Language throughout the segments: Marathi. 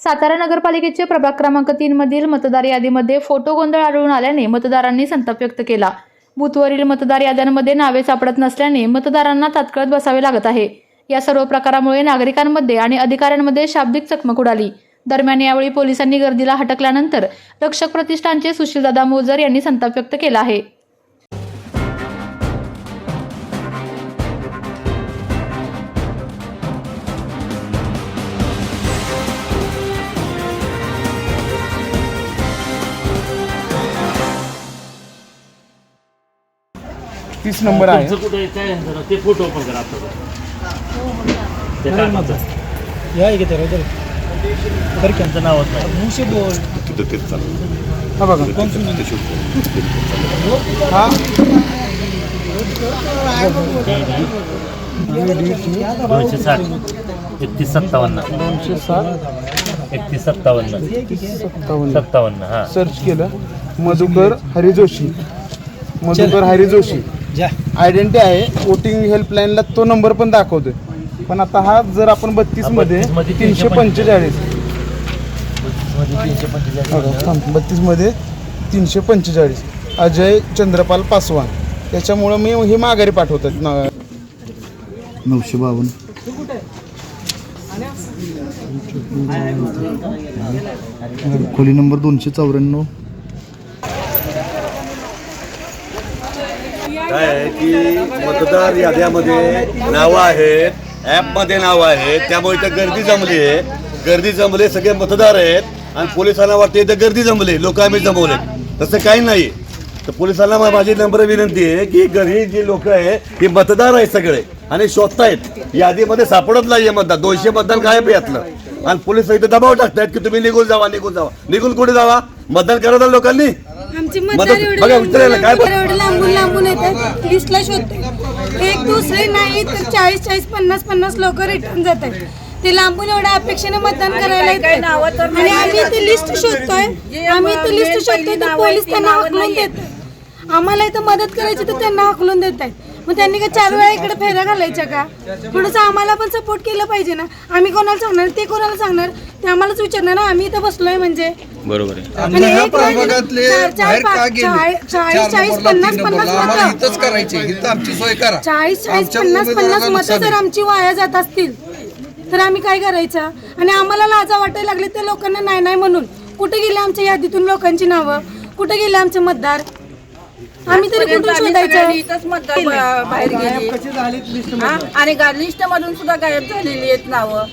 सातारा नगरपालिकेचे प्रभाग क्रमांक तीन मधील मतदार यादीमध्ये फोटो गोंधळ आढळून आल्याने मतदारांनी संताप व्यक्त केला. बूथवरील मतदार याद्यांमध्ये नावे सापडत नसल्याने मतदारांना तात्काळ बसावे लागत आहे. या सर्व प्रकारामुळे नागरिकांमध्ये आणि अधिकाऱ्यांमध्ये शाब्दिक चकमक उडाली. दरम्यान यावेळी पोलिसांनी गर्दीला हटकल्यानंतर रक्षक प्रतिष्ठानचे सुशीलदादा मोजर यांनी संताप व्यक्त केला आहे. तीस नंबर आहे. तुमचं कुठे काय आहे जरा? ते फोटो ओपन करा आता. ते काय म्हणतात या इकडे तर त्यांचं बोल. हा बघा. हा. दोनशे साठ. एकतीस सत्तावन्न. दोनशे सात एकतीस सत्तावन्न. सत्तावन्न. सत्तावन्न हा. सर्च केलं. मधुकर हरी जोशी. मधुकर हरी जोशी. आयडेंटिटी आहे वोटिंग हेल्पलाईनला तो नंबर पण दाखवतोय. पण आता हा जर आपण बत्तीसमध्ये 32 मध्ये तीनशे 345. पंचेचाळीस. तीनशे पंचेचाळीस. बत्तीसमध्ये तीनशे पंचेचाळीस. अजय चंद्रपाल पासवान. त्याच्यामुळं मी ही माघारी पाठवतात ना नऊशे बावन्न. खोली नंबर दोनशे चौऱ्याण्णव. काय आहे की मतदार याद्यामध्ये नावं आहेत ॲपमध्ये नावं आहेत त्यामुळे इथं गर्दी जमली आहे. गर्दी जमले सगळे मतदार आहेत आणि पोलिसांना वाटते इथं गर्दी जमली लोक आम्ही जमवले. तसं काही नाही. तर पोलिसांना माझी नम्र विनंती आहे की घरी जी लोक आहे ही मतदार आहेत सगळे आणि शोधतायत. यादीमध्ये सापडत नाहीये मतदार दोनशे मतदान गायब यातलं. आणि पोलीस इथं दबाव टाकतायत की तुम्ही निघून जावा निघून जावा. निघून कुठे जावा? मतदान करा लोकांनी? आमची मतदार एवढे बघा, लांबून काय लांबून- एवढे लांबून लांबून येतात लिस्टला शोधते एक दुसरे नाही तर चाळीस चाळीस पन्नास पन्नास लोक रिटर्न जातात. ते लांबून एवढ्या अपेक्षेने मतदान करायला येतात. आणि आम्ही इथे लिस्ट शोधतोय. आम्ही इथे लिस्ट शोधतोय तर पोलीस त्यांना हकलून देतात. आम्हाला इथं मदत करायची तर त्यांना हकलून देत आहेत मग त्यांनी का चार वेळा इकडे फेऱ्या घालायच्या का? थोडंसं आम्हाला पण सपोर्ट केलं पाहिजे ना. आम्ही कोणाला सांगणार? ते कोणाला सांगणार? ते आम्हालाच विचारणार ना आम्ही इथं बसलोय म्हणजे. आणि ह्या एक नाही, प्रभागातले चार- चार- बाहेर का पाच- गेले? चाळीस- चाळीस चार चाळीस नंबरला, पन्नास तीन पन्नास नंबरला. आम्हाला मतं. इथंच करायचे इथं आमची सोय करा. चाळीस चाळीस आमच्या पन्नास पन्नास उमेदवाराला मतं नुकसान जर आहे. आमची वाया जात असतील तर आम्ही काय करायचं? आणि आम्हाला लाजा वाटायला लागले त्या लोकांना नाही नाही म्हणून. कुठे गेले आमच्या यादीतून लोकांची नावं? कुठे गेले आमचे मतदार? आम्ही तरी कुठून शोधायचं? इथंच मतदार ब- बाहेर गेली. हा? आणि लिस्ट मधून सुद्धा गायब झालेली आहेत नावं.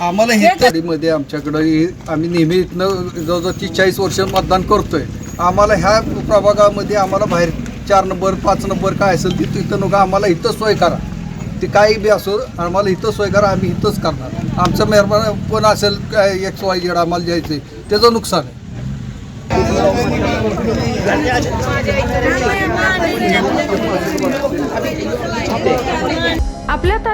आम्हाला हे मध्ये आमच्याकडं आम्ही नेहमी इथनं जवळजवळ तीस चाळीस वर्ष मतदान करतोय. आम्हाला ह्या प्रभागामध्ये आम्हाला बाहेर चार नंबर पाच नंबर काय असेल तिथं इथं नका आम्हाला इथं सोय करा. ते काही बी असो आम्हाला इथं सोय करा आम्ही इथंच करणार. आमचं मेहरबान कोण असेल काय एक्स वाय जेड आम्हाला द्यायचं त्याचं नुकसान आहे.